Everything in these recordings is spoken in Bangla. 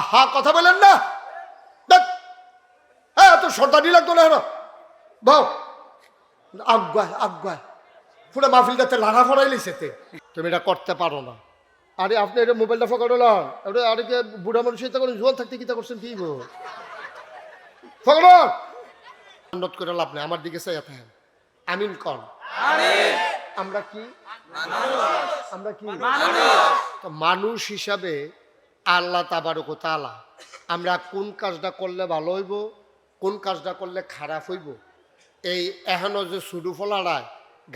আহা কথা বলেন না। দেখ, হ্যাঁ তো সর্দানি লাগতো না হ্যাঁ বাউ আগুয়ায় আগুয়ায়। পুরো মাহফিলটাতে লাড়া ফড়াই লিছেতে তুমি এটা করতে পারো না। আরে আপনি এটা মোবাইলটা ফকাড়লাম এটা আরে কে বুড়া মানুষ এটা করেন জোয়ান থাকতে কিতা করছেন কি গো? অনুরোধ করে লাভ নেই আমার দিকে চাই থাকেন। আমিন কন। আমরা কি? আমরা কি? তো মানুষ হিসাবে আল্লাহ তাবারক তালা আমরা কোন কাজটা করলে ভালো হইব কোন কাজটা করলে খারাপ হইব এই এখনও যে সুডু ফলাড়ায়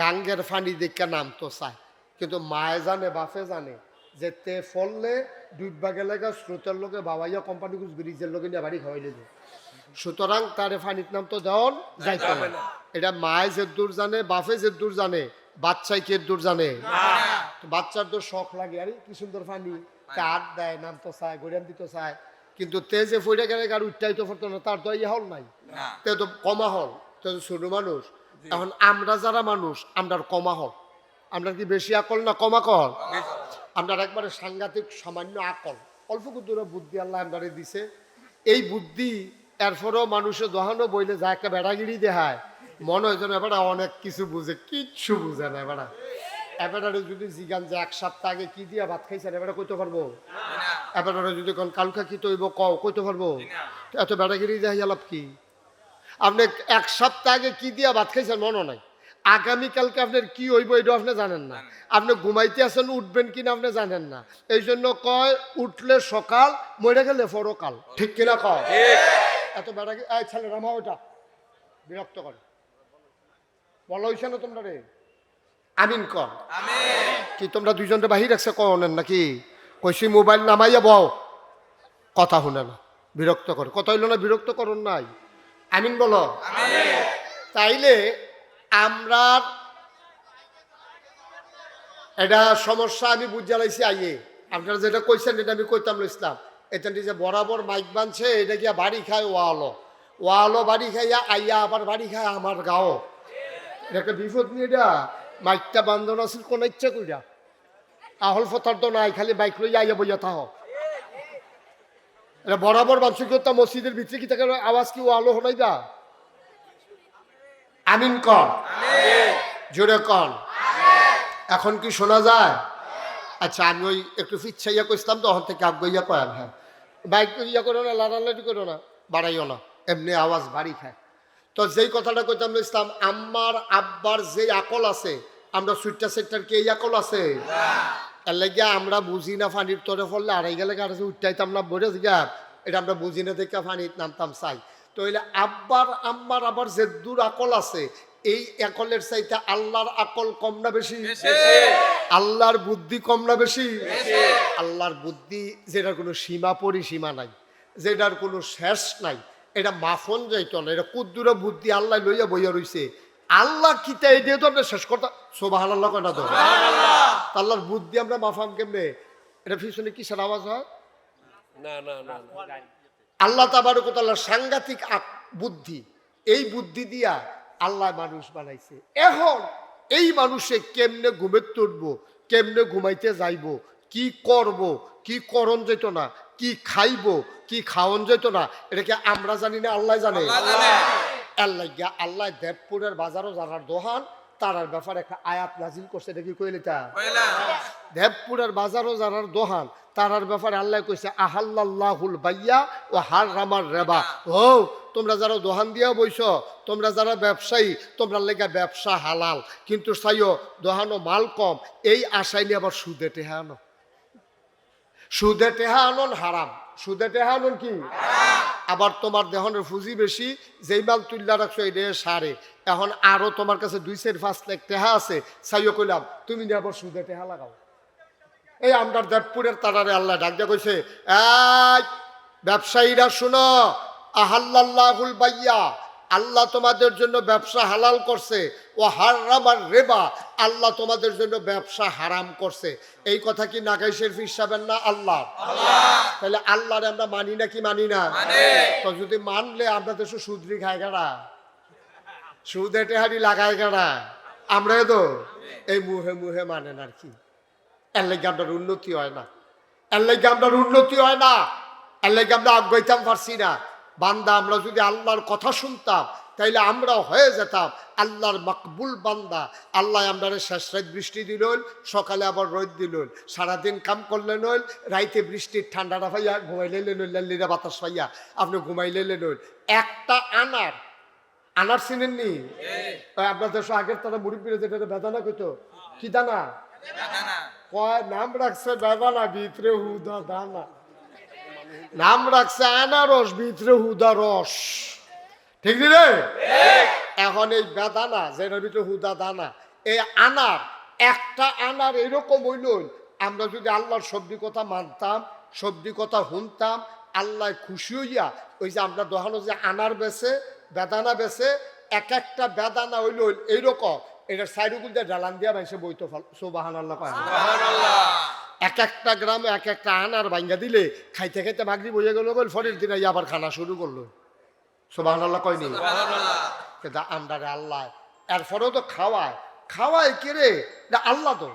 গাঙ্গের ফানি দেখে নাম তো চায়। কিন্তু মায়ে জানে বাপে জানে যে তে ফললে ডুববা গেলে গা স্রোতের লোকে বাবাইয়া কোম্পানি ব্রিজের লোকে নিয়ে বাড়ি খাওয়াইলে যে সুতরাং তারে ফানির নাম তো দেওয়ান যাইতে না। এটা মায়ে যে দূর জানে বাপে যে দূর জানে বাচ্চাই কে দূর জানে? বাচ্চার তো শখ লাগে আরে কি সুন্দর ফানি। কাঠ দেয় নাম তো চায় গরিয়ান দিতে চায়। কিন্তু তে যে ফইটা গেলে আর উঠটাই তো পারতো না তার তো ইয়ে হল নাই। তে তো কমা হল তে তো ছোট মানুষ। এখন আমরা যারা মানুষ আমরার কমা হল। আমরা কি বেশি আকল না কমা কল আমরা একবারে সাংঘাতিক সামান্য আকল। অল্প দূরে বুদ্ধি আল্লাহ আমদারে দিছে। এই বুদ্ধি এরপরও মানুষের দহানো বইলে যা একটা বেড়াগিরি দেখায় মনে হয় যেন এবার অনেক কিছু বুঝে কিচ্ছু বুঝে না এবারে। এবারে যদি জিগান যে এক সপ্তাহ আগে কি দিয়া ভাত খাইছেন এবারে কইতে পারব? এবারে যদি কোন কালকা কি তৈব কও কইতে পারব? এত বেড়াগিরি দেখাই লাভ কি? আপনি এক সপ্তাহ আগে কি দিয়া ভাত খাইছেন মনে নাই। আগামীকালকে আপনার কি হইব এটা আপনি জানেন না। আপনি ঘুমাইতে আছেন উঠবেন কিনা আপনি জানেন না। এই জন্য কয় উঠলে সকাল মরে গেলে পরকাল ঠিক কিনা কয় এত বেড়া এই ছেলে রামা ওটা বিরক্ত করে। বলো হইছে না তোমরা রে? আমিন কর কি তোমরা দুইজনটা বাহির রাখছে কনের নাকি? কইছি মোবাইল নামাইয়া বও। কথা শুনে না বিরক্ত করে। কথা হইল না বিরক্ত করুন নাই। আমিন বলো। তাইলে আমরা এটা সমস্যা আমি বুঝে লাইছি আইয়ে। আপনারা যেটা কইছেন এটা আমি কইতাম ইসলাম। এটা যে বরাবর মাইক বানছে এটা গিয়া বাড়ি খায় ওয়ালো। ওয়ালো বাড়ি খাইয়া আইয়া আবার বাড়ি খায় আমার গাও। এটা একটা বিপদ নিয়ে এটা। মাইকটা বান্ধন আছিল কোন ইচ্ছা কইরা। আহল ফতার তো নাই, খালি বাইক লইয়া আইয়া বইয়া থাহ এটা বরাবর কি মসজিদের ভিতরে কি থাকে? আওয়াজ কি ওয়ালো হনাইবা আমিন কন। জোরে কন। এখন কি শোনা যায়? আচ্ছা আমি ওই একটু ফিচ্ছাইয়া কইতাম তখন থেকে আগ্রইয়া কয়ান হ্যাঁ। বাইক ইয়া করো না, লাড়ালাড়ি করো না, বাড়াইও না। এমনি আওয়াজ বাড়ি খায়। তো যেই কথাটা কইতাম ইসলাম আম্মার আব্বার যে আকল আছে আমরা সুইটটা সেক্টর কি এই আকল আছে? এর লাগিয়া আমরা বুঝি না ফানির তরে ফললে আড়াই গেলে কাছে উঠটাইতাম না বলে গা এটা আমরা বুঝি না দেখে ফানির নামতাম চাই। তো এলে আব্বার আম্মার আবার যে দূর আকল আছে এই আকলের চাইতে আল্লাহর আকল কম না বেশি? আল্লাহর বুদ্ধি কম না বেশি। আল্লাহর বুদ্ধি যেটার কোনো সীমা পরিসীমা নাই যেটার কোনো শেষ নাই এটা মাফন যাইতো না এটা কুদ্দুরা বুদ্ধি আল্লাহ লইয়া বইয়া রইছে। আল্লাহ কিতা এই দিয়ে তো আমরা শেষ করতে সোবাহান আল্লাহ কয়টা তো আল্লাহর বুদ্ধি আমরা মাফাম কেমনে? এটা পিছনে কিসের আওয়াজ হয়? না না না না। আল্লাহ তাবারকতাল্লাহ সাংঘাতিক বুদ্ধি। এই বুদ্ধি দিয়া আল্লাহ মানুষ বানাইছে। এখন এই মানুষে কেমনে ঘুমে তুলবো কেমনে ঘুমাইতে যাইব কি করব কি করণ যেত না কি খাইব কি খাওয়ন যেত না এটাকে আমরা জানি না আল্লাহ জানে? আল্লাহ গিয়া আল্লাহ দেবপুরের বাজারও জানার দোহান তারার ব্যাপারে একটা আয়াত নাজিল করছে এটা কি কইলে তা দেবপুরের বাজারও যারার দোহান তারার ব্যাপারে আল্লাহ কইছে আহাল্লাহুল বাইয়া ও হার রামার রেবা। ও তোমরা যারা দোহান দিয়া বইছ তোমরা যারা ব্যবসায়ী তোমরা লেগে ব্যবসা হালাল। কিন্তু সাইও দোহানো মাল কম এই আশায় নিয়ে আবার সুদে টেহা আনো। সুদে টেহা আনন হারাম। সুদে টেহা আনন কি? আবার তোমার দেহনের ফুজি বেশি যেই মাল তুল্লা রাখছো এই দেহে সারে। এখন আরও তোমার কাছে দুই চার পাঁচ লাখ টেহা আছে সাইও কইলাম তুমি নিয়ে আবার সুদে টেহা লাগাও। এই আমরা দেবপুরের তারারে আল্লাহ ডাক দিয়া কইছে এই ব্যবসায়ীরা শুনো আহাল্লাহুল বাইয়া আল্লাহ তোমাদের জন্য ব্যবসা হালাল করছে। ও হারামার রেবা। আল্লাহ তোমাদের জন্য ব্যবসা হারাম করছে। এই কথা কি নাগাই শেরফি হিসাবেন না আল্লাহ? তাহলে আল্লাহরে আমরা মানি না কি মানি না? তো যদি মানলে আমরা দেশে সুদরি খায় গাড়া। সুদে টেহারি লাগায় গাড়া। আমরা তো? এই মুহে মুহে মানেন আর কি। এর লেগে আপনার উন্নতি হয় না। এর লেগে আপনার উন্নতি হয় না। আল্লাহকে আমরা আগাইতাম পারছি না। বান্দা আমরা যদি আল্লাহর কথা শুনতাম তাইলে আমরা হয়ে যেতাম আল্লাহর মকবুল বান্দা। আল্লাহ আমরা শেষ রাত বৃষ্টি দিল সকালে আবার রোদ দিল সারাদিন কাম করলেন হইল রাইতে বৃষ্টির ঠান্ডাটা পাইয়া ঘুমাইলে লেন লাল্লিরা বাতাস ভাইয়া আপনি ঘুমাইলে লেন হইল একটা আনার আনার চিনেননি? ওই আপনাদের সব আগের তারা মুরব্বীরা যেটা বেদানা কইতো কি দানা? কয় নাম রাখছে বেদানা ভিতরে হুদা দানা। নাম রাখছে আনারস ভিতরে হুদা রস। ঠিক নি এখন এই বেদানা যেটার ভিতরে হুদা দানা এই আনার একটা আনার এরকম হইল আমরা যদি আল্লাহর সবজি কথা মানতাম সবজি কথা শুনতাম আল্লাহ খুশি হইয়া ওই যে আমরা দোকানো যে আনার বেছে বেদানা বেছে এক একটা বেদানা হইল এইরকম। এটা সাইডুকুল দিয়ে ডালান দিয়া বাইসে বইতো সোবাহান আল্লাহ কয়। এক একটা গ্রাম এক একটা আনার ভাঙ্গা দিলে খাইতে খাইতে মাগরি বইয়ে গেল বল ফরের দিনে আবার খানা শুরু করল। সোবাহান আল্লাহ কয়নি কিন্তু আমরা রে আল্লাহ এরপরেও তো খাওয়ায়। খাওয়ায় কে রে? এটা আল্লাহ তো।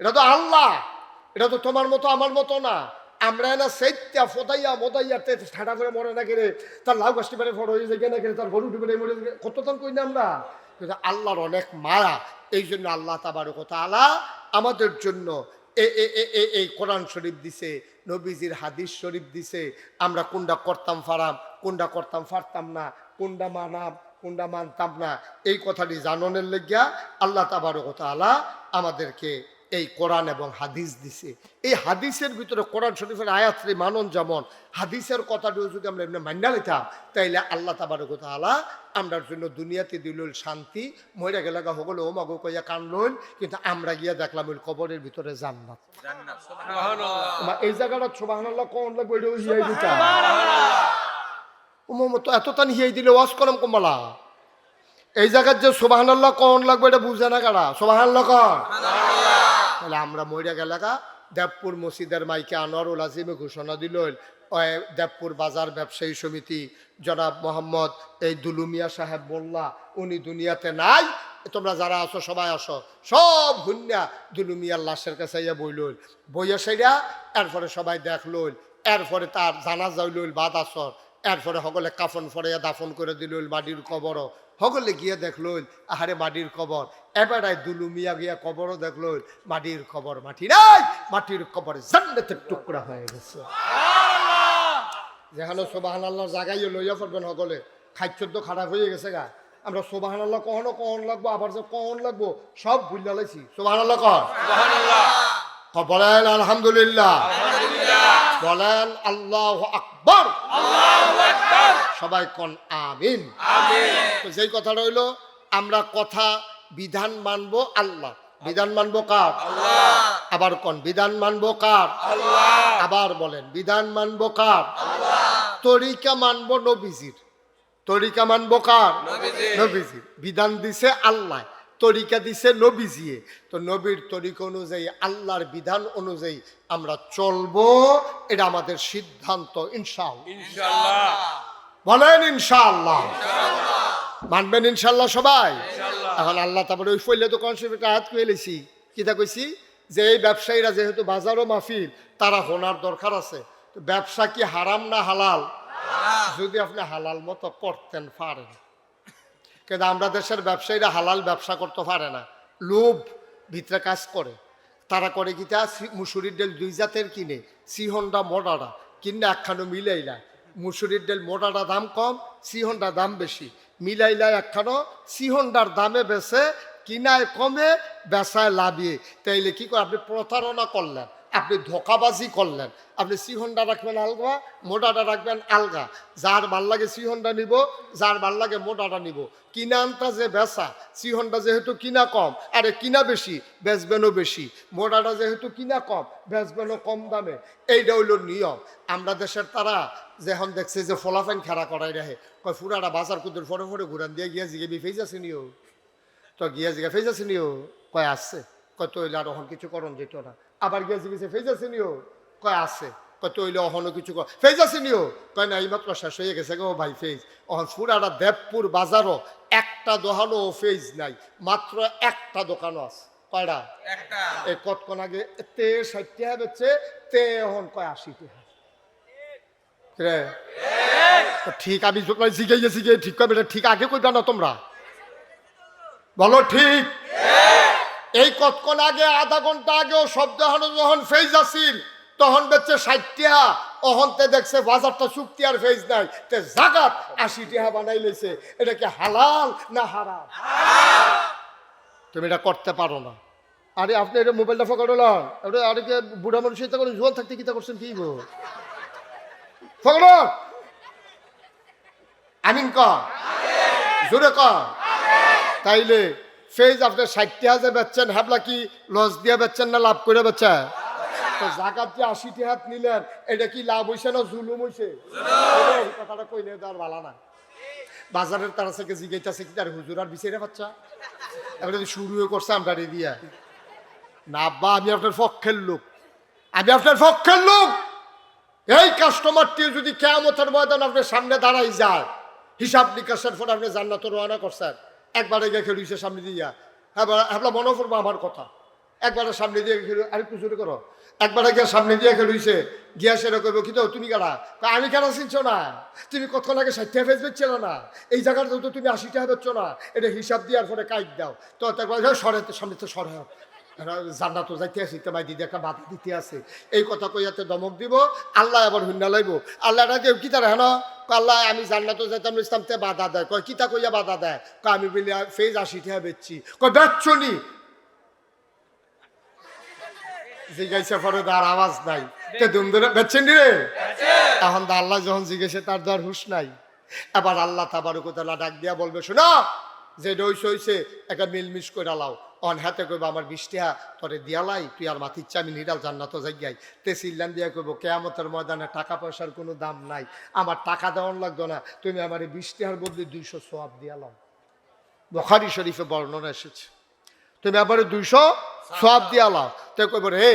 এটা তো আল্লাহ। এটা তো তোমার মতো আমার মতো না। আমরা না সেইত্যা ফোদাইয়া মোদাইয়া তে ঠাডা করে মরে না কেরে তার লাউ গাছটি বেড়ে ফটো হয়ে যায় না কেরে তার গরু ডুবে মরে কত তখন কই না আমরা? কিন্তু আল্লাহর অনেক মায়া। এই জন্য আল্লাহ তাবার কথা আলা আমাদের জন্য এই কোরআন শরীফ দিছে, নবীজির হাদিস শরীফ দিছে, আমরা কোনটা করতাম ফারাম কোনটা করতাম ফারতাম না কোনটা মানাম কোনটা মানতাম না। এই কথাটি জাননের লেগিয়া আল্লাহ তাবার কথা আলা আমাদেরকে এই কোরআন এবং হাদিস দিছে। এই হাদিসের ভিতরে কোরআন শরীফের আয়াত্রী মানন যেমন হাদিসের কথাটিও যদি আমরা এমনি মান্যা নিতাম তাইলে আল্লাহ তাবার কথা আলা আমরার জন্য দুনিয়াতে দিল শান্তি মহিলা গেলাগা হগল ও মাগো কইয়া কানলইল কিন্তু আমরা গিয়া দেখলাম ওই কবরের ভিতরে জান্নাত। এই জায়গাটা সোবাহান্লাহ কোন লাগবে হিয়াই দিতাম এত তান হিয়াই দিলে ওয়াজ করম কমলা এই জায়গার যে সোবাহান্লাহ কোন লাগবে এটা বুঝে না কারা? সোবাহান্লাহ কন তাহলে আমরা মহিলা গেলাগা দেবপুর মসজিদের মাইকে আনোয়ারুল আজিমে ঘোষণা দিল দেবপুর বাজার ব্যবসায়ী সমিতি জনাব মোহাম্মদ এই দুলুমিয়া সাহেব বললা উনি দুনিয়াতে নাই। তোমরা যারা আসো সবাই আসো। সব হুন্যা দুলুমিয়ার লাশের কাছে ইয়া বইল। বইয়া সেরা, এরপরে সবাই দেখল, এরপরে তার জানাজা হইল বাদ আসর। এরপরে সকলে কাফন ফরাইয়া দাফন করে দিল মাটির কবর সকলে গিয়ে দেখল আহারে মাটির কবর। এবারে দুলুমিয়া গিয়া কবরও দেখল মাটির কবর মাটি নাই মাটির কবর জান্নাতের টুকরা হয়ে গেছে। যেখানে সোবাহান আল্লাহর জায়গায় লইয়া পড়বেন সকলে। খাদ্য খারাপ হয়ে গেছে গা। আমরা সোবাহান আল্লাহ কখনো কখন লাগবো আবার যে কখন লাগবো সব ভুল লাইছি সোবাহান আল্লাহ কন ক আলহামদুলিল্লাহ। বলেন আল্লাহ আকবর। সবাই কন আমিন। যেই কথা রইল আমরা কথা বিধান মানবো আল্লাহ। বিধান মানবো কার? আবার কোন বিধান মানবো কার? আবার বলেন বিধান মানবো কার? তরিকা মানবো নবীজির। তরিকা মানবো কার? নবীজির। বিধান দিছে আল্লাহ। তরিকা দিছে নবীজিয়ে। তো নবীর তরিকা অনুযায়ী আল্লাহর বিধান অনুযায়ী আমরা চলবো এটা আমাদের সিদ্ধান্ত ইনশাল্লাহ বলেন ইনশাআল্লাহ। মানবেন ইনশাল্লাহ সবাই? এখন আল্লাহ তারপরে ওই ফইলে তো কনসেপ্ট হাত করে এলেছি কিতা কইছি? যে এই ব্যবসায়ীরা যেহেতু বাজারও মাহফিল তারা হোনার দরকার আছে। ব্যবসা কি হারাম না হালাল? যদি আপনি হালাল মতো করতেন পারেন। কিন্তু আমরা দেশের ব্যবসায়ীরা হালাল ব্যবসা করতে পারে না। লোভ ভিতরে কাজ করে। তারা করে কি তা? মুসুরির ডাল দুই জাতের কিনে। সিহন্ডা মোটাটা কিনে একখানো মিলাইলা। মুসুরির ডাল মোটাটা দাম কম সিহন্ডা দাম বেশি। মিলাইলা একখানো সিহন্ডার দামে বেছে কিনায় কমে, বেচায় লাভিয়ে তাইলে কি করে আপনি প্রতারণা করলেন। আপনি ধোকাবাজি করলেন। আপনি সিহন্ডা রাখবেন আলগা, মোটাটা রাখবেন আলগা। যার ভালো লাগে সিহন্ডা নিব, যার ভালো লাগে মোটাটা নিব। কিনা আনতা যে বেচা সিহন্ডা যেহেতু কিনা কম, আরে কিনা বেশি, বেচবেনও বেশি। মোটাটা যেহেতু কিনা কম, বেচবেনও কম দামে। এইটা হইল নিয়ম। আমরা দেশের তারা যখন দেখছে যে ফলাফেন খেলা করাই রাখে, কয় ফুরাটা বাজার কুদুর ফরে ফরে ঘুরান দিয়ে গিয়া জিগে বিফেই যাচ্ছে নিও। তো গিয়া জিগা ফেজ আছে নিও। কয় আসছে কয় তৈলে আর অহন কিছু করন যেত না। আবার গিয়া জিগেছে ফেজ আছে নিও কয় আছে। কয় তৈলে অহনও কিছু কর ফেজ আছে নিও কয় না এইমাত্র শেষ হয়ে গেছে গো ভাই ফেজ অহন ফুরাটা দেবপুর বাজারও একটা দোকানও ফেজ নাই মাত্র একটা দোকানও আছে। কয়টা? এই কতক্ষণ আগে? তে ষাট টাকা বেচছে তে এখন কয় আশি টাকা ঠিক আমি যখন শিখে ঠিক এটা ঠিক আগে কইবা না তোমরা? বলো ঠিক। এই কতক্ষণ আগে আধা ঘণ্টা আগেও শব্দ হানো যখন ফেজ আসিল তখন বেচছে ষাটটিয়া। অহন্তে দেখছে বাজারটা চুক্তি আর ফেজ নাই। তে জাগাত আশি টিহা বানাই লেছে। এটা কি হালাল না হারাম? তুমি এটা করতে পারো না। আরে আপনি এটা মোবাইলটা ফকাড়লাম এটা আরে কে বুড়া মানুষ এটা করে জোয়ান থাকতে কিতা করছেন কি গো? ফকাড় আমিন ক জোরে ক তাইলে ফেজ আপনি ষাটটি হাজার বেচছেন হ্যাবলা কি লস দিয়ে বেচছেন না লাভ করে বেচা তো জাকাত যে আশিটি হাত নিলেন এটা কি লাভ হইছে না জুলুম হইছে কথাটা কইলে দেওয়ার ভালো না বাজারের তারা থেকে জিগাইতেছে কি, তার হুজুর আর বিচারে বাচ্চা এবারে শুরুও করছে আমরা দিয়া। না আব্বা আমি আপনার পক্ষের লোক। আমি আপনার পক্ষের লোক। এই কাস্টমারটি যদি কেমতের ময়দান আপনার সামনে দাঁড়াই যায়, হিসাব নিকাশের পর আপনি জান্নাত রওনা করছেন। একবারে গিয়ে খেলুইছে সামনে দিয়া। হ্যাঁ হ্যাঁ মনে করব আমার কথা। একবারে সামনে দিয়ে খেলো আরেকটু জোরে করো। একবারে গিয়ে সামনে দিয়ে খেলুইছে গিয়া সেরা কইব কিন্তু তুমি কারা? আমি কেন চিনছো না? তুমি কতক্ষণ আগে ষাটটা ফেস বেচছিল না? এই জায়গাটা তো তুমি আশিটা বেচছো না। এটা হিসাব দেওয়ার পরে কাইক দাও। তো একবার সরে, সামনে তো সরে। জান্নাত যাইতে আসি তোমার দিদি একটা বাধা দিতে আছে। এই কথা কইয়াতে দমক দিব, আল্লাহ আবার হুন্না লাইব। আল্লাহ কেউ কিতা হেন? আল্লাহ আমি জান্নাত যাইতাম ইসলামতে বাধা দেয়। কয়, কিতা কইয়া বাধা দেয়? কয়, আমি বলি ফেজ আশি টাকা বেচছি। কয়, বেচছো নি? জিজ্ঞাসা পরে তার আওয়াজ নাই। তে দুম ধরে, বেচছেন রে? এখন আল্লাহ যখন জিজ্ঞেসে, তার তো হুশ নাই। এবার আল্লাহ তাবারকতালা ডাক দিয়া বলবে, শোনা, যে ডইস হইছে, একটা মিলমিশ করে লাও। অন হাতে কইব, আমার বৃষ্টিহা তরে দিয়ালাই তুই আর মাথির চামি নিরাল জান্নাত জায়গায় তে সিল্লান দিয়া কইব, কেয়ামতের ময়দানে টাকা পয়সার কোনো দাম নাই, আমার টাকা দেওয়ান লাগতো না, তুমি আমার এই বৃষ্টিহার বদলে দুইশো সোয়াব দিয়ালাম বখারি শরীফে বর্ণনা এসেছে, তুমি আবার দুইশো সব দিয়া লাও। তো কইব রে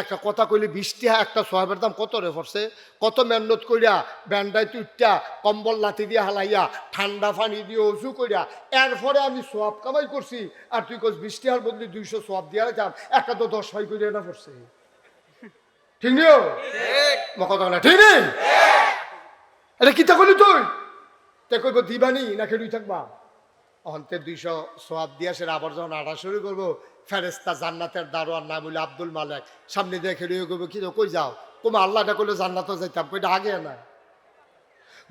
একটা কথা কইলে বৃষ্টি একটা সোয়াবের দাম কত রে পড়ছে? কত মেহনত কইরা ব্যান্ডাই তুইটা কম্বল লাথি দিয়ে হালাইয়া ঠান্ডা পানি দিয়ে উঁচু কইরা এরপরে আমি সোয়াব কামাই করছি আর তুই কস বৃষ্টি হার বদলি দুইশো সোয়াব দিয়া রাখাম একটা তো দশ ছয় কইরা না পড়ছে। ঠিক নিও কথা না ঠিক নেই? এটা কিতা করলি তুই? তে কইব দিবানি না খেলুই থাকবা? অন্তে দুইশো সোয়াব দিয়ে সে আবার যখন আটা শুরু করব ফেরেস্তা জান্নাতের দারোয়ার নাম হইল আব্দুল মালেক। সামনে দিয়ে খেলিয়ে করব কি কই যাও? তোমার আল্লাহটা করলে জান্নাতও যাইতাম। কইটা আগে না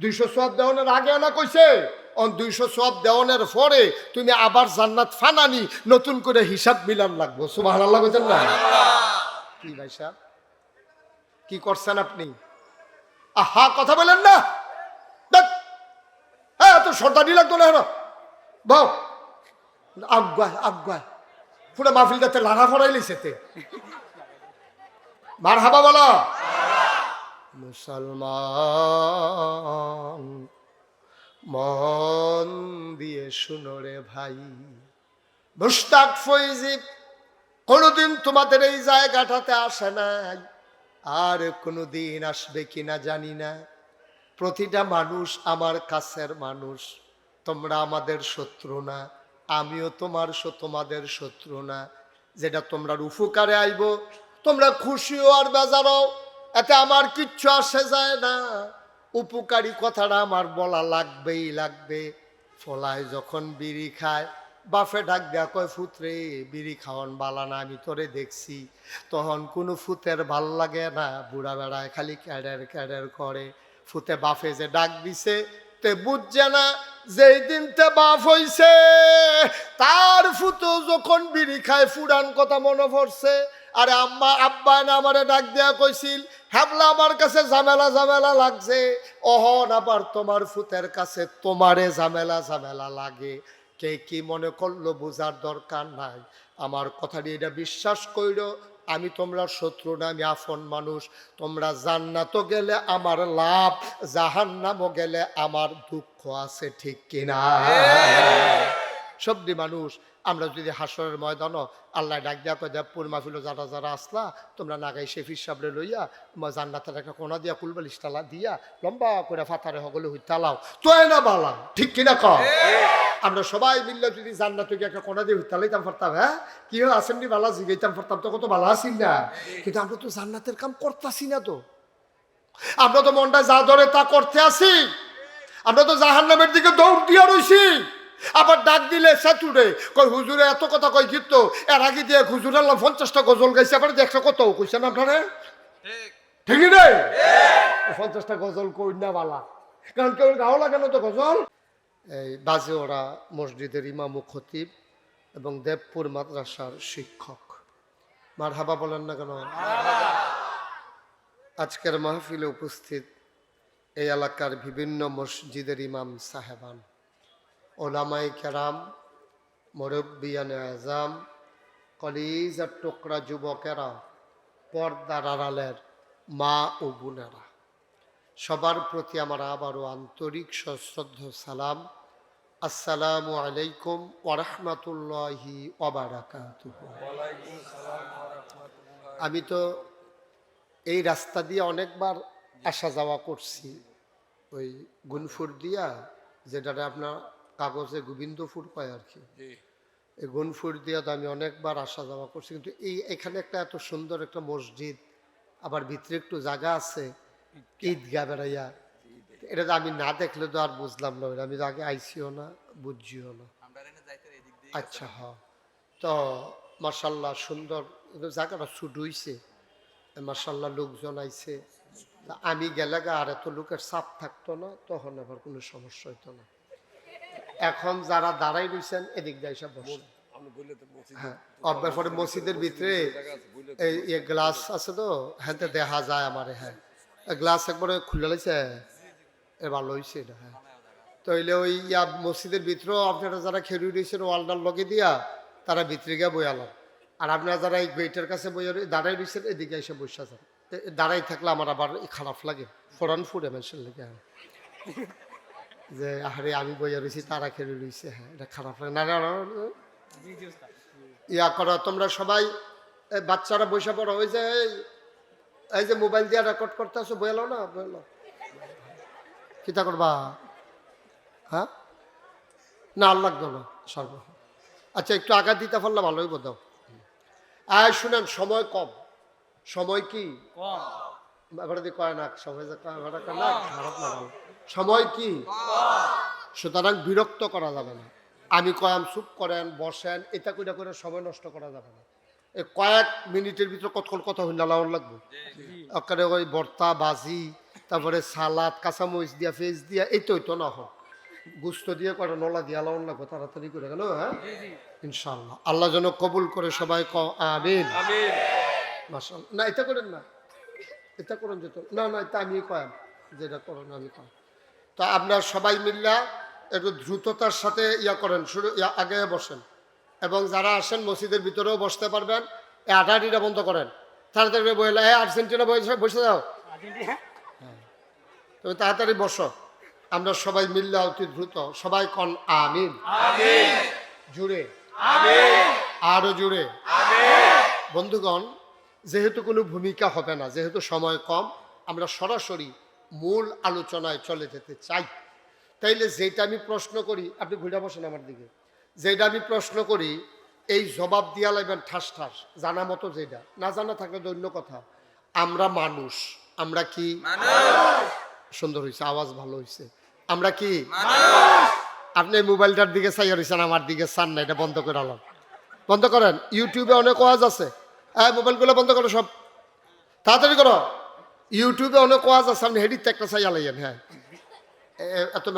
দুইশো সোয়াব দেওয়ানের আগে আনা কইছে? অন দুইশো সোয়াব দেওয়ানের পরে তুমি আবার জান্নাত ফানানি নতুন করে হিসাব মিলান লাগবো। সুবাহ আল্লাহ কইছেন না কি ভাই সাহেব? কি করছেন আপনি? আহা কথা বলেন না। দেখ, হ্যাঁ তো সর্দানি লাগতো না হ্যাঁ বাও আগুয়ায় আগুয়ায় পুরো মাহফিল যাতে লাড়া ফড়াই লিছে তে। মার হাবা বলো। মুসলমান, মন দিয়ে শুনো রে ভাই। মুস্তাক ফৈজিব কোনোদিন তোমাদের এই জায়গাটাতে আসে নাই। আর কোনোদিন আসবে কিনা জানি না। প্রতিটা মানুষ আমার কাছের মানুষ, তোমরা আমাদের শত্রু না। আমিও তোমার তোমাদের শত্রু না। যেটা তোমরা উপকারে আইব, তোমরা খুশিও আর বেজারও, এতে আমার কিচ্ছু আসে যায় না। উপকারী কথাটা আমার বলা লাগবেই লাগবে। ফলায় যখন বিড়ি খায়, বাফে ডাক দেয়া কয় ফুতরে বিড়ি খাওয়ান বালা না, আমি তোরে দেখছি। তখন কোনো ফুতের ভালো লাগে না, বুড়া বেড়ায় খালি ক্যাডের ক্যাডের করে। ফুতে বাফে যে ডাক দিছে তে বুঝছে না, যেই দিন তে বাপ হইছে, তার ফুতো যখন বিড়ি খায়, ফুরান কথা মনে পড়ছে। আরে আম্মা, আব্বা না আমারে ডাক দেয়া কইছিল, হ্যাবলা, আমার কাছে ঝামেলা ঝামেলা লাগছে। অহন আবার তোমার ফুতের কাছে তোমারে ঝামেলা ঝামেলা লাগে। কে কি মনে করল, বোঝার দরকার নাই। আমার কথাটি এটা বিশ্বাস কইরো আমি তোমরা শত্রু না, আমি আফন মানুষ। তোমরা জান্নাতও গেলে আমার লাভ, জাহান্নামও গেলে আমার দুঃখ আছে, ঠিক কিনা? সবদি মানুষ, আমরা যদি হাসরের ময়দানও আল্লাহ ডাক দিয়া কয় দেব পুর মাহফিল যারা যারা আসলা, তোমরা নাগাই শেফির সাবরে লইয়া জান্নাতের একটা কোনা দিয়া কুলবালিশ তালা দিয়া লম্বা করে ফাতারে হগলে হই তালাও তো না বালা, ঠিক কিনা কম আমরা সবাই মিললে যদি জান্নাত গিয়ে একটা কোনা দিয়ে হইতালাইতাম পারতাম হ্যাঁ? কি হয়, আসেননি বালা, জিগাইতাম তখন তো বালা আসিন না? কিন্তু আমরা তো জান্নাতের কাম করতাছি না তো। আমরা তো মনটা যা ধরে তা করতে আসি আমরা তো জাহান নামের দিকে দৌড় দিয়া রইছি। আবার ডাক দিলে সেতুরে কই হুজুরে এত কথা কই গীত এর আগে দিয়ে হুজুর আল্লাহ পঞ্চাশটা গজল গাইছে আবার দেখছ কত কইছেন আপনারা? ঠিক। রে পঞ্চাশটা গজল কই না বালা। কারণ কেউ গাও লাগে না তো গজল। এই বাজে ওরা মসজিদের ইমাম ও খতিব এবং দেবপুর মাদ্রাসার শিক্ষক। মার হাবা বলেন না কেন? আজকের মাহফিলে উপস্থিত এই এলাকার বিভিন্ন মসজিদের ইমাম সাহেবান। ওলামাই কেরাম মুরব্বিয়ান আজাম, কলিজার টুকরা যুবকেরা, পর্দার আড়ালের মা ও বোনেরা। সবার প্রতি আমার আবারও আন্তরিক সশ্রদ্ধ সালাম। আসসালামু আলাইকুম ওরহমতুল্লাহি আমি তো এই রাস্তা দিয়ে অনেকবার আসা যাওয়া করছি। ওই গুনফুর দিয়া যেটাতে আপনার কাগজে গোবিন্দপুর কয় আর কি। এই গুনফুর দিয়া আমি অনেকবার আসা যাওয়া করছি কিন্তু এই এখানে একটা এত সুন্দর একটা মসজিদ আবার ভিতরে একটু জায়গা আছে ঈদগা বেড়াইয়া। এটা আমি না দেখলে তো আর বুঝলাম না আমি আগে আইসিও না বুঝিও না। আচ্ছা হ। তো মার্শাল্লাহ সুন্দর জায়গাটা ছুট হইছে মার্শাল্লাহ লোকজন আইছে। আমি গেলে গা আর এত লোকের চাপ থাকতো না তখন আবার কোনো সমস্যা হইতো না। এখন যারা দাঁড়াই রইছেন এদিক দিয়ে সব বসে হ্যাঁ পরে মসজিদের ভিতরে এই এই গ্লাস আছে তো হ্যাঁ দেখা যায় আমারে হ্যাঁ। গ্লাস একবারে খুলে লাইছে এ ভালো হয়েছে এটা হ্যাঁ। তো হইলে ওই ইয়া মসজিদের ভিতরেও আপনারা যারা খেরুই রয়েছেন ওয়ালটার লগে দিয়া তারা ভিতরে গিয়ে বইয়ালাম আর আপনারা যারা এই গেটের কাছে বইয়া দাঁড়াই রয়েছেন এদিকে এসে বসে এ দাঁড়াই থাকলে আমার আবার খারাপ লাগে ফোরান ফুডে মানুষের লেগে হ্যাঁ। যে, আরে আমি বইয়া রয়েছি তারা খেলে রয়েছে হ্যাঁ এটা খারাপ লাগে। না ইয়া করো, তোমরা সবাই বাচ্চারা বসে পড়ো, ওই যে, এই- যে মোবাইল দিয়ে রেকর্ড করতে আসো বইলো না বইলো কিতা করবা? হ্যাঁ? না, আর লাগতো না সর্ব আচ্ছা একটু আঘাত দিতে পারলে ভালোই বোধ আর শুনেন, সময় কম। সময় কি? এবারে কয় না সময় যে কয় এবারে কয় না খারাপ না সময় কি? সুতরাং বিরক্ত করা যাবে না। আমি কয়াম চুপ করেন বসেন এটা করে করে সময় নষ্ট করা যাবে না। এই কয়েক মিনিটের ভিতরে কতক্ষণ কথা হইলে লাউন লাগবে? ওখানে ওই ভর্তা বাজি তারপরে সালাদ কাঁচামরিচ দিয়া ফেস দিয়া এই তো হইতো না হোক। গুস্ত দিয়ে কটা নলা দিয়া লাউন লাগবে তাড়াতাড়ি করে কেন হ্যাঁ? ইনশাল্লাহ আল্লাহ যেন কবুল করে সবাই ক আমিন। মাশাআল্লাহ। না এটা করেন না। এটা করেন যেত না না এটা আমি কয়াম যেটা করেন আমি কয়াম তো আপনার সবাই মিল্লা একটু দ্রুততার সাথে ইয়া করেন শুরু ইয়া আগে বসেন। এবং যারা আসেন মসজিদের ভিতরেও বসতে পারবেন আটাটিটা বন্ধ করেন। তাড়াতাড়ি বইলে হ্যাঁ আর্জেন্টিনা বসে বসে যাও। হ্যাঁ। তুমি তাড়াতাড়ি বসো। আমরা সবাই মিল্লা অতি দ্রুত। সবাই কন আমিন। জুড়ে। আরও জুড়ে। বন্ধুগণ যেহেতু কোনো ভূমিকা হবে না যেহেতু সময় কম আমরা সরাসরি মূল আলোচনায় চলে যেতে চাই। তাইলে যেটা আমি প্রশ্ন করি আপনি ঘুরে বসেন আমার দিকে। যেটা আমি প্রশ্ন করি এই জবাব দিয়া লাগবেন ঠাস ঠাস জানা মতো যেটা না জানা থাকলে তো অন্য কথা। আমরা মানুষ আমরা কি? সুন্দর হয়েছে আওয়াজ ভালো হয়েছে আমরা কি? আপনি মোবাইলটার দিকে চাইয়া রয়েছেন আমার দিকে চান না এটা বন্ধ করে আলাম। বন্ধ করেন ইউটিউবে অনেক আওয়াজ আছে। হ্যাঁ মোবাইলগুলো বন্ধ করো সব। তাড়াতাড়ি করো। ইউটিউবে অনেক ওয়াজ আছে আপনি হেডিতে একটা চাই আলাইয়েন হ্যাঁ। এত